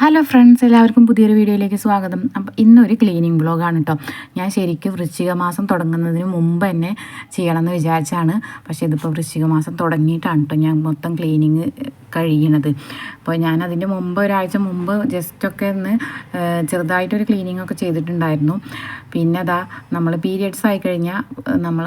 Hello friends എല്ലാവർക്കും പുതിയൊരു വീഡിയോയിലേക്ക് സ്വാഗതം. അപ്പോൾ ഇന്നൊരു ക്ലീനിങ് ബ്ലോഗാണ് കേട്ടോ ഞാൻ ശരിക്കും വൃശ്ചിക മാസം തുടങ്ങുന്നതിന് മുമ്പ് തന്നെ ചെയ്യണമെന്ന് വിചാരിച്ചാണ്. പക്ഷേ ഇതിപ്പോൾ വൃശ്ചിക മാസം തുടങ്ങിയിട്ടാണ് കേട്ടോ ഞാൻ മൊത്തം ക്ലീനിങ് കഴിയണത് അപ്പോൾ ഞാൻ അതിന്റെ മുമ്പ് ഒരാഴ്ച മുമ്പ് ജസ്റ്റൊക്കെ ഒന്ന് ചെറുതായിട്ടൊരു ക്ലീനിങ് ഒക്കെ ചെയ്തിട്ടുണ്ടായിരുന്നു. പിന്നെ അതാ നമ്മൾ പീരിയഡ്സ് ആയി കഴിഞ്ഞാൽ നമ്മൾ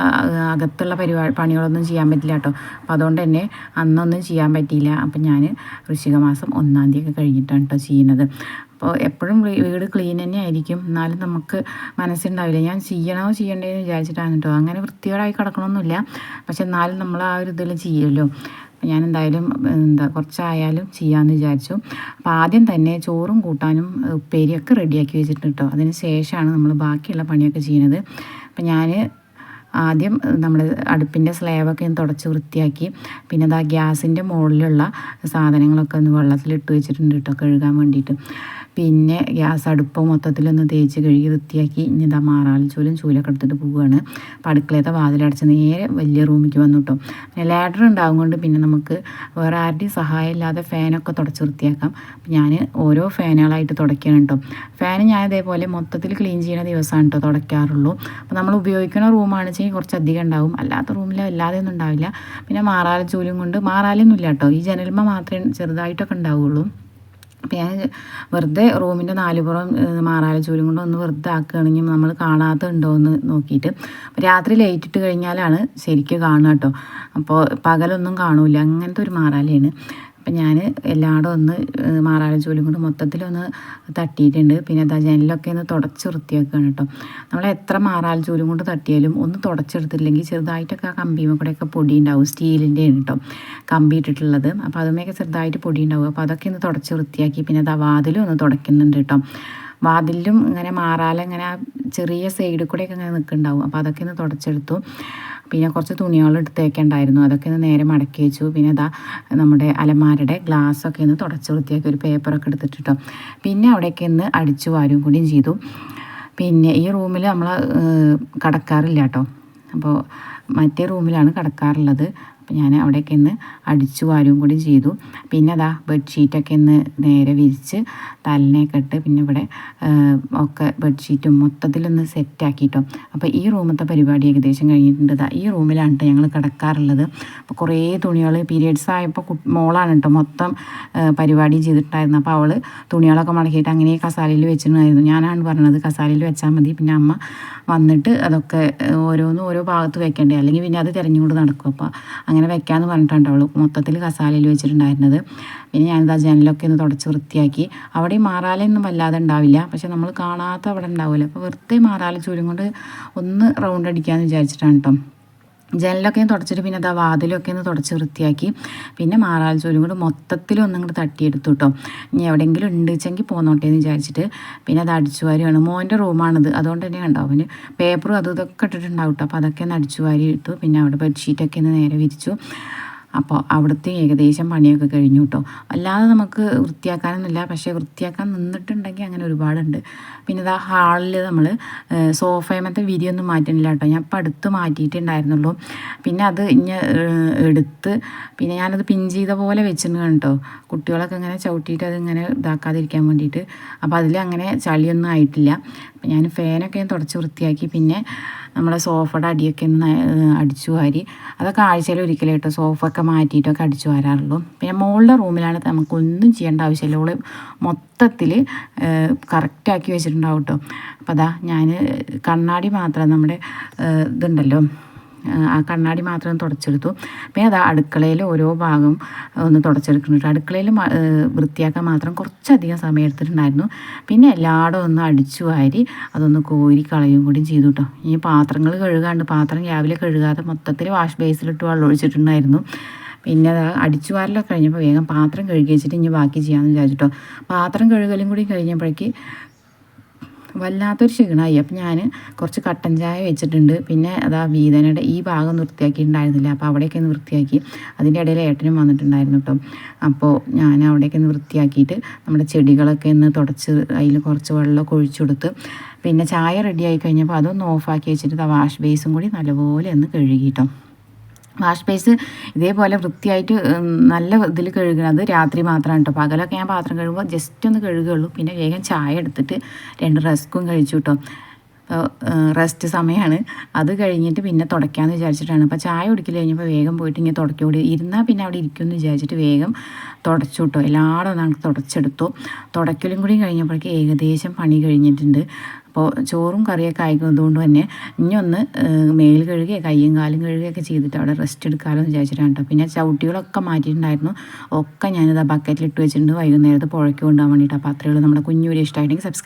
അകത്തുള്ള പരിപാടി പണികളൊന്നും ചെയ്യാൻ പറ്റില്ല കേട്ടോ. അപ്പോൾ അതുകൊണ്ട് തന്നെ അന്നൊന്നും ചെയ്യാൻ പറ്റിയില്ല. അപ്പോൾ ഞാൻ വൃശ്ചിക മാസം ഒന്നാം തീയതി ഒക്കെ കഴിഞ്ഞിട്ടാണ് കേട്ടോ ചെയ്യുന്നത്. അപ്പോൾ എപ്പോഴും വീട് ക്ലീൻ തന്നെ ആയിരിക്കും. എന്നാലും നമുക്ക് മനസ്സുണ്ടാവില്ല. ഞാൻ ചെയ്യണോ ചെയ്യണ്ടേന്ന് വിചാരിച്ചിട്ടാണ് കേട്ടോ. അങ്ങനെ വൃത്തികേടായി കിടക്കണമൊന്നുമില്ല പക്ഷെ എന്നാലും നമ്മൾ ആ ഒരു ഇതിൽ ചെയ്യുമല്ലോ. അപ്പോൾ ഞാൻ എന്തായാലും എന്താ കുറച്ചായാലും ചെയ്യാമെന്ന് വിചാരിച്ചു. അപ്പോൾ ആദ്യം തന്നെ ചോറും കൂട്ടാനും ഉപ്പേരിയൊക്കെ റെഡിയാക്കി വെച്ചിട്ടുണ്ട് കേട്ടോ. അതിന് ശേഷമാണ് നമ്മൾ ബാക്കിയുള്ള പണിയൊക്കെ ചെയ്യുന്നത് അപ്പം ഞാൻ ആദ്യം നമ്മൾ അടുപ്പിന്റെ സ്ലാബൊക്കെ ഒന്ന് തുടച്ച് വൃത്തിയാക്കി പിന്നെ അത് ആ ഗ്യാസിന്റെ മുകളിലുള്ള സാധനങ്ങളൊക്കെ ഒന്ന് വെള്ളത്തിലിട്ട് വെച്ചിട്ടുണ്ട് കേട്ടോ കഴുകാൻ വേണ്ടിയിട്ട്. പിന്നെ ഗ്യാസ് അടുപ്പ് മൊത്തത്തിലൊന്ന് തേച്ച് കഴുകി വൃത്തിയാക്കി ഇനി ഇതാ മാറാൽ ചൂലും ചൂലൊക്കെ എടുത്തിട്ട് പോവുകയാണ് അപ്പോൾ അടുക്കളയത്തെ വാതിലടച്ച് നേരെ വലിയ റൂമിലേക്ക് വന്നു കേട്ടോ ലാഡർ ഉണ്ടാകും കൊണ്ട് പിന്നെ നമുക്ക് വേറെ ആരുടെയും സഹായം ഇല്ലാതെ ഫാനൊക്കെ തുടച്ച് വൃത്തിയാക്കാം. ഞാൻ ഓരോ ഫാനുകളായിട്ട് തുടയ്ക്കണം കേട്ടോ ഫാൻ ഞാൻ ഇതേപോലെ മൊത്തത്തിൽ ക്ലീൻ ചെയ്യുന്ന ദിവസമാണ് കേട്ടോ തുടയ്ക്കാറുള്ളൂ അപ്പോൾ നമ്മൾ ഉപയോഗിക്കുന്ന കുറച്ച് അധികം ഉണ്ടാവും. അല്ലാത്ത റൂമിൽ വല്ലാതെ ഒന്നും ഉണ്ടാവില്ല. പിന്നെ മാറാല ചൂലും കൊണ്ട് മാറാലൊന്നും ഇല്ല കേട്ടോ ഈ ജനൽമ മാത്രമേ ചെറുതായിട്ടൊക്കെ ഉണ്ടാവുള്ളൂ. അപ്പം ഞാൻ വെറുതെ റൂമിന്റെ നാലുപുറം മാറാല ചൂലും കൊണ്ട് ഒന്ന് വെറുതെ ആക്കുകയാണെങ്കിൽ നമ്മൾ കാണാത്തുണ്ടോ എന്ന് നോക്കിയിട്ട്. രാത്രി ലൈറ്റ് ഇട്ട് കഴിഞ്ഞാലാണ് ശരിക്കും കാണുക കേട്ടോ. അപ്പോൾ പകലൊന്നും കാണൂല. അങ്ങനത്തെ ഒരു മാറാലയാണ്. അപ്പം ഞാൻ എല്ലായിടും ഒന്ന് മാറാല ജോലി കൊണ്ട് മൊത്തത്തിലൊന്ന് തട്ടിയിട്ടുണ്ട്. പിന്നെ അതാ ജനലൊക്കെ ഒന്ന് തുടച്ച് വൃത്തിയാക്കുകയാണ് കേട്ടോ. നമ്മൾ എത്ര മാറാല ജോലി കൊണ്ട് തട്ടിയാലും ഒന്ന് തുടച്ചെടുത്തില്ലെങ്കിൽ ചെറുതായിട്ടൊക്കെ ആ കമ്പിയും കൂടെയൊക്കെ പൊടി ഉണ്ടാവും. സ്റ്റീലിന്റെ ആണ് കേട്ടോ കമ്പി ഇട്ടിട്ടുള്ളത്. അപ്പോൾ അതുമൊക്കെ ചെറുതായിട്ട് പൊടി ഉണ്ടാവും. അപ്പോൾ അതൊക്കെ ഒന്ന് തുടച്ച് വൃത്തിയാക്കി പിന്നെ അതാ വാതിലും ഒന്ന് തുടയ്ക്കുന്നുണ്ട് കേട്ടോ. വാതിലിലും ഇങ്ങനെ മാറാല ഇങ്ങനെ ചെറിയ സൈഡിൽ കൂടെയൊക്കെ ഇങ്ങനെ നിൽക്കുന്നുണ്ടാവും അപ്പോൾ അതൊക്കെ ഒന്ന് തുടച്ചെടുത്തു. പിന്നെ കുറച്ച് തുണികൾ എടുത്തേക്കുണ്ടായിരുന്നു. അതൊക്കെ ഒന്ന് നേരെ മടക്കി വെച്ചു. പിന്നെ അതാ നമ്മുടെ അലമാരയുടെ ഗ്ലാസ്സൊക്കെ ഒന്ന് തുടച്ച് വൃത്തിയാക്കി ഒരു പേപ്പറൊക്കെ എടുത്തിട്ട് കേട്ടോ പിന്നെ അവിടെയൊക്കെ ഒന്ന് അടിച്ചു വാരും കൂടിയും ചെയ്തു. പിന്നെ ഈ റൂമിൽ നമ്മൾ കടക്കാറില്ല കേട്ടോ അപ്പോൾ മറ്റേ റൂമിലാണ് കടക്കാറുള്ളത്. അപ്പോൾ ഞാൻ അവിടെയൊക്കെ ഒന്ന് അടിച്ചു വാരും കൂടി ചെയ്തു. പിന്നെ അതാ ബെഡ്ഷീറ്റൊക്കെ ഒന്ന് നേരെ വിരിച്ച് തലനെയൊക്കെ ഇട്ട് പിന്നെ ഇവിടെ ഒക്കെ ബെഡ്ഷീറ്റും മൊത്തത്തിലൊന്ന് സെറ്റാക്കിയിട്ടോ അപ്പോൾ ഈ റൂമത്തെ പരിപാടി ഏകദേശം കഴിഞ്ഞിട്ടുണ്ട്. ഈ റൂമിലാണ് കേട്ടോ ഞങ്ങൾ കിടക്കാറുള്ളത്. അപ്പോൾ കുറേ തുണികൾ പീരിയഡ്സ് ആയപ്പോൾ മോളാണ് കേട്ടോ മൊത്തം പരിപാടി ചെയ്തിട്ടായിരുന്നു. അപ്പോൾ അവൾ തുണികളൊക്കെ മടക്കിയിട്ട് അങ്ങനെ കസാലയിൽ വെച്ചിട്ടുണ്ടായിരുന്നു. ഞാനാണ് പറഞ്ഞത് കസാലയിൽ വെച്ചാൽ മതി. പിന്നെ അമ്മ വന്നിട്ട് അതൊക്കെ ഓരോന്നും ഓരോ ഭാഗത്ത് വെക്കേണ്ടേ. അല്ലെങ്കിൽ പിന്നെ അത് തിരഞ്ഞുകൊണ്ട് നടക്കും. അപ്പോൾ അങ്ങനെ വെക്കാമെന്ന് പറഞ്ഞിട്ടുണ്ട് അവൾ മൊത്തത്തിൽ കസാലയിൽ വെച്ചിട്ടുണ്ടായിരുന്നത്. പിന്നെ ഞാനിതാ ജനലൊക്കെ ഒന്ന് തുടച്ച് വൃത്തിയാക്കി. അവിടെ മാറാലൊന്നും വല്ലാതെ ഉണ്ടാവില്ല. പക്ഷെ നമ്മൾ കാണാത്ത അവിടെ ഉണ്ടാവില്ല അപ്പോൾ വെറുതെ മാറാല ചൂലും കൊണ്ട് ഒന്ന് റൗണ്ട് അടിക്കാമെന്ന് വിചാരിച്ചിട്ടാണ് കേട്ടോ ജനലൊക്കെ ഒന്ന് തുടച്ചിട്ട് പിന്നെ അതാ വാതിലൊക്കെ ഒന്ന് തുടച്ച് വൃത്തിയാക്കി. പിന്നെ മാറാൽ ചൂലും കൂടെ മൊത്തത്തിൽ ഒന്നും കൂടെ തട്ടിയെടുത്തു കേട്ടോ ഇനി എവിടെയെങ്കിലും ഉണ്ട് വെച്ചെങ്കിൽ പോന്നോട്ടെ എന്ന് വിചാരിച്ചിട്ട് പിന്നെ അത് അടിച്ചു വാരിയാണ് മോന്റെ റൂമാണിത്. അതുകൊണ്ട് തന്നെ കണ്ടോ പിന്നെ പേപ്പറും അതും ഇതൊക്കെ ഇട്ടിട്ടുണ്ടാവും കേട്ടോ അപ്പോൾ അതൊക്കെ ഒന്ന് അടിച്ചു വാരി ഇട്ടു. പിന്നെ അവിടെ ബെഡ്ഷീറ്റൊക്കെ ഒന്ന് നേരെ വിരിച്ചു. അപ്പോൾ അവിടുത്തെ ഏകദേശം പണിയൊക്കെ കഴിഞ്ഞു കേട്ടോ അല്ലാതെ നമുക്ക് വൃത്തിയാക്കാനൊന്നുമില്ല. പക്ഷേ വൃത്തിയാക്കാൻ നിന്നിട്ടുണ്ടെങ്കിൽ അങ്ങനെ ഒരുപാടുണ്ട്. പിന്നെ ഇതാ ഹാളിൽ നമ്മൾ സോഫയമത്തെ വിരിയൊന്നും മാറ്റണില്ല കേട്ടോ ഞാൻ ഇപ്പം അടുത്ത് മാറ്റിയിട്ടുണ്ടായിരുന്നുള്ളൂ. പിന്നെ അത് ഇങ്ങനെ എടുത്ത് പിന്നെ ഞാനത് പിൻ ചെയ്ത പോലെ വെച്ചിരുന്നു കേട്ടോ കുട്ടികളൊക്കെ ഇങ്ങനെ ചവിട്ടിയിട്ട് അത് ഇങ്ങനെ ഇതാക്കാതിരിക്കാൻ വേണ്ടിയിട്ട്. അപ്പോൾ അതിൽ അങ്ങനെ ചളിയൊന്നും ആയിട്ടില്ല. ഞാൻ ഫാനൊക്കെ ഞാൻ തുടച്ച് വൃത്തിയാക്കി. പിന്നെ നമ്മുടെ സോഫയുടെ അടിയൊക്കെ ഒന്ന് അടിച്ചു വാരി. അതൊക്കെ ആഴ്ചയിൽ ഒരിക്കലും കേട്ടോ സോഫ ഒക്കെ മാറ്റിയിട്ടൊക്കെ അടിച്ചു വാരാറുള്ളൂ. പിന്നെ മോളുടെ റൂമിലാണ് നമുക്കൊന്നും ചെയ്യേണ്ട ആവശ്യമില്ല. ഓൾ മൊത്തത്തിൽ കറക്റ്റാക്കി വെച്ചിട്ടുണ്ടാവും കേട്ടോ. അപ്പോൾ അതാ ഞാൻ കണ്ണാടി മാത്രം നമ്മുടെ ഇതുണ്ടല്ലോ. ആ കണ്ണാടി മാത്രം തുടച്ചെടുത്തു. പിന്നെ അത് അടുക്കളയിൽ ഓരോ ഭാഗം ഒന്ന് തുടച്ചെടുക്കുന്നുണ്ട് അടുക്കളയിൽ വൃത്തിയാക്കാൻ മാത്രം കുറച്ചധികം സമയം എടുത്തിട്ടുണ്ടായിരുന്നു. പിന്നെ എല്ലായിടും ഒന്ന് അടിച്ചു വാരി അതൊന്ന് കോരി കളയും കൂടി ചെയ്തു കേട്ടോ. ഈ പാത്രങ്ങൾ കഴുകാണ്ട് പാത്രം രാവിലെ കഴുകാതെ മൊത്തത്തിൽ വാഷ് ബേസിലിട്ട് വെള്ളം ഒഴിച്ചിട്ടുണ്ടായിരുന്നു. പിന്നെ അത് അടിച്ചു വാരലൊക്കെ കഴിഞ്ഞപ്പോൾ വേഗം പാത്രം കഴുകി വെച്ചിട്ട് ഇനി ബാക്കി ചെയ്യാമെന്ന് വിചാരിച്ചിട്ടോ പാത്രം കഴുകലും കൂടി കഴിഞ്ഞപ്പോഴേക്ക് വല്ലാത്തൊരു ക്ഷീണമായി. അപ്പം ഞാൻ കുറച്ച് കട്ടൻ ചായ വെച്ചിട്ടുണ്ട്. പിന്നെ അതാ വീതനയുടെ ഈ ഭാഗം വൃത്തിയാക്കിയിട്ടുണ്ടായിരുന്നില്ല. അപ്പോൾ അവിടെയൊക്കെ ഒന്ന് വൃത്തിയാക്കി. അതിന്റെ ഇടയിൽ ഏട്ടനും വന്നിട്ടുണ്ടായിരുന്നു കേട്ടോ. അപ്പോൾ ഞാൻ അവിടെയൊക്കെ ഒന്ന് വൃത്തിയാക്കിയിട്ട് നമ്മുടെ ചെടികളൊക്കെ ഒന്ന് തുടച്ച് അതിൽ കുറച്ച് വെള്ളമൊക്കെ ഒഴിച്ചു കൊടുത്ത് പിന്നെ ചായ റെഡി ആയി കഴിഞ്ഞപ്പോൾ അതൊന്ന് ഓഫാക്കി വെച്ചിട്ട് വാഷ് ബേസും കൂടി നല്ലപോലെ ഒന്ന് കഴുകിട്ടോ വാഷ് ബേസ് ഇതേപോലെ വൃത്തിയായിട്ട് നല്ല ഇതിൽ കഴുകുന്നത് രാത്രി മാത്രമാണ് കേട്ടോ. പകലൊക്കെ ഞാൻ പാത്രം കഴുകുമ്പോൾ ജസ്റ്റ് ഒന്ന് കഴുകുകയുള്ളൂ. പിന്നെ വേഗം ചായ എടുത്തിട്ട് രണ്ട് റസ്ക്കും കഴിച്ചു കേട്ടോ. റെസ്റ്റ് സമയമാണ് അത് കഴിഞ്ഞിട്ട് പിന്നെ തുടയ്ക്കാമെന്ന് വിചാരിച്ചിട്ടാണ്. അപ്പോൾ ചായ കുടിക്കൽ കഴിഞ്ഞപ്പോൾ വേഗം പോയിട്ട് ഇങ്ങനെ തുടക്കോടി ഇരുന്നാൽ പിന്നെ അവിടെ ഇരിക്കുമെന്ന് വിചാരിച്ചിട്ട് വേഗം തുടച്ചു കിട്ടും എല്ലായിടും നമുക്ക് തുടച്ചെടുത്തു. തുടയ്ക്കലും കൂടി കഴിഞ്ഞപ്പോഴേക്ക് ഏകദേശം പണി കഴിഞ്ഞിട്ടുണ്ട്. അപ്പോൾ ചോറും കറിയൊക്കെ ആയിക്കുന്നതുകൊണ്ട് തന്നെ ഇനി ഒന്ന് മേൽ കഴുകുക കയ്യും കാലും കഴുകുകയൊക്കെ ചെയ്തിട്ട് അവിടെ റെസ്റ്റ് എടുക്കാമല്ലോ എന്ന് വിചാരിച്ചിട്ടാണ് കേട്ടോ പിന്നെ ചവിട്ടികളൊക്കെ മാറ്റിയിട്ടുണ്ടായിരുന്നു. ഒക്കെ ഞാനിത് ബക്കറ്റിൽ ഇട്ട് വെച്ചിട്ടുണ്ട്. വൈകുന്നേരത്ത് പുഴയ്ക്ക് കൊണ്ടുപോകാൻ വേണ്ടിയിട്ട്. അപ്പോൾ അത്രയുള്ളൂ നമ്മുടെ കുഞ്ഞൂരി ഇഷ്ടമായിട്ടെങ്കിൽ സബ്സ്ക്രൈബ്